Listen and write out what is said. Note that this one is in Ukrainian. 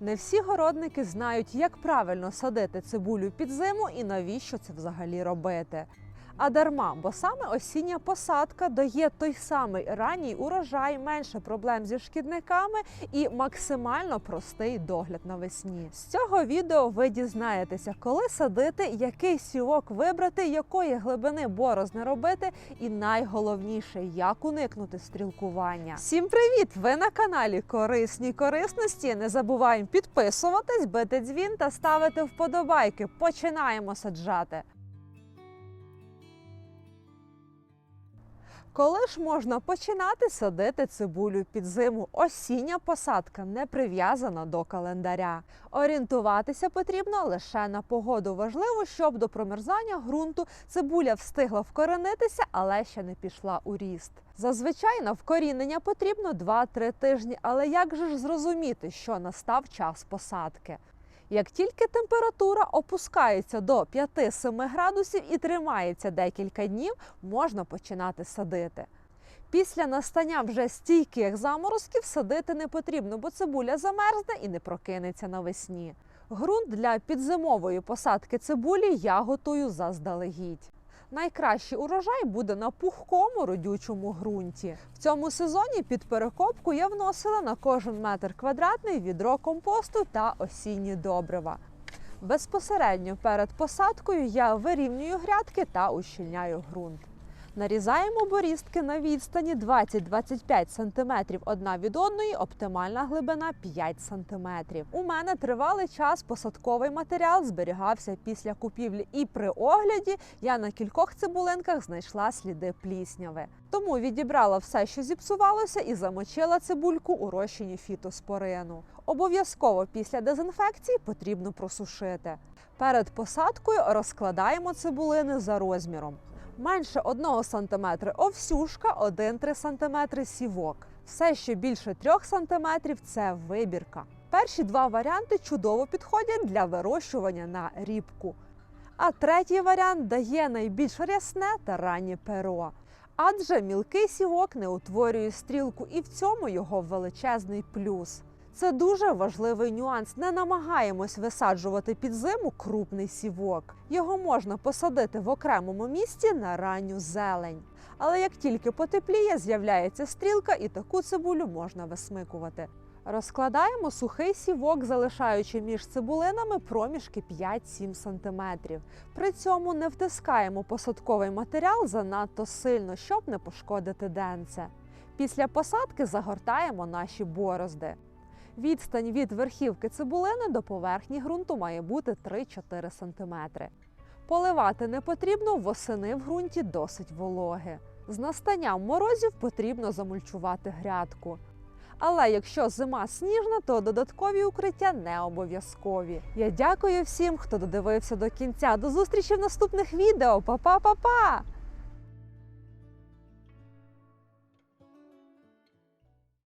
Не всі городники знають, як правильно садити цибулю під зиму і навіщо це взагалі робити. А дарма, бо саме осіння посадка дає той самий ранній урожай, менше проблем зі шкідниками і максимально простий догляд навесні. З цього відео ви дізнаєтеся, коли садити, який сівок вибрати, якої глибини борозни робити, і найголовніше, як уникнути стрілкування. Всім привіт! Ви на каналі Корисні корисності. Не забуваємо підписуватись, бити дзвін та ставити вподобайки. Починаємо саджати. Коли ж можна починати садити цибулю під зиму? Осіння посадка не прив'язана до календаря. Орієнтуватися потрібно лише на погоду. Важливо, щоб до промерзання ґрунту цибуля встигла вкоренитися, але ще не пішла у ріст. Зазвичай на вкорінення потрібно 2-3 тижні, але як же ж зрозуміти, що настав час посадки? Як тільки температура опускається до 5-7 градусів і тримається декілька днів, можна починати садити. Після настання вже стійких заморозків садити не потрібно, бо цибуля замерзне і не прокинеться навесні. Грунт для підзимової посадки цибулі я готую заздалегідь. Найкращий урожай буде на пухкому родючому ґрунті. В цьому сезоні під перекопку я вносила на кожен метр квадратний відро компосту та осінні добрива. Безпосередньо перед посадкою я вирівнюю грядки та ущільняю ґрунт. Нарізаємо борістки на відстані 20-25 см одна від одної, оптимальна глибина 5 см. У мене тривалий час посадковий матеріал зберігався після купівлі, і при огляді я на кількох цибулинках знайшла сліди плісняви. Тому відібрала все, що зіпсувалося, і замочила цибульку у розчині фітоспорину. Обов'язково після дезінфекції потрібно просушити. Перед посадкою розкладаємо цибулини за розміром менше 1 см овсюшка, 1-3 см сівок. Все, що більше 3 см це вибірка. Перші два варіанти чудово підходять для вирощування на рібку. А третій варіант дає найбільш рясне та раннє перо. Адже мілкий сівок не утворює стрілку, і в цьому його величезний плюс. Це дуже важливий нюанс. Не намагаємось висаджувати під зиму крупний сівок. Його можна посадити в окремому місці на ранню зелень. Але як тільки потепліє, з'являється стрілка, і таку цибулю можна висмикувати. Розкладаємо сухий сівок, залишаючи між цибулинами проміжки 5-7 см. При цьому не втискаємо посадковий матеріал занадто сильно, щоб не пошкодити денце. Після посадки загортаємо наші борозди. Відстань від верхівки цибулини до поверхні ґрунту має бути 3-4 см. Поливати не потрібно, восени в ґрунті досить вологи. З настанням морозів потрібно замульчувати грядку. Але якщо зима сніжна, то додаткові укриття не обов'язкові. Я дякую всім, хто додивився до кінця. До зустрічі в наступних відео. Па-па-па-па!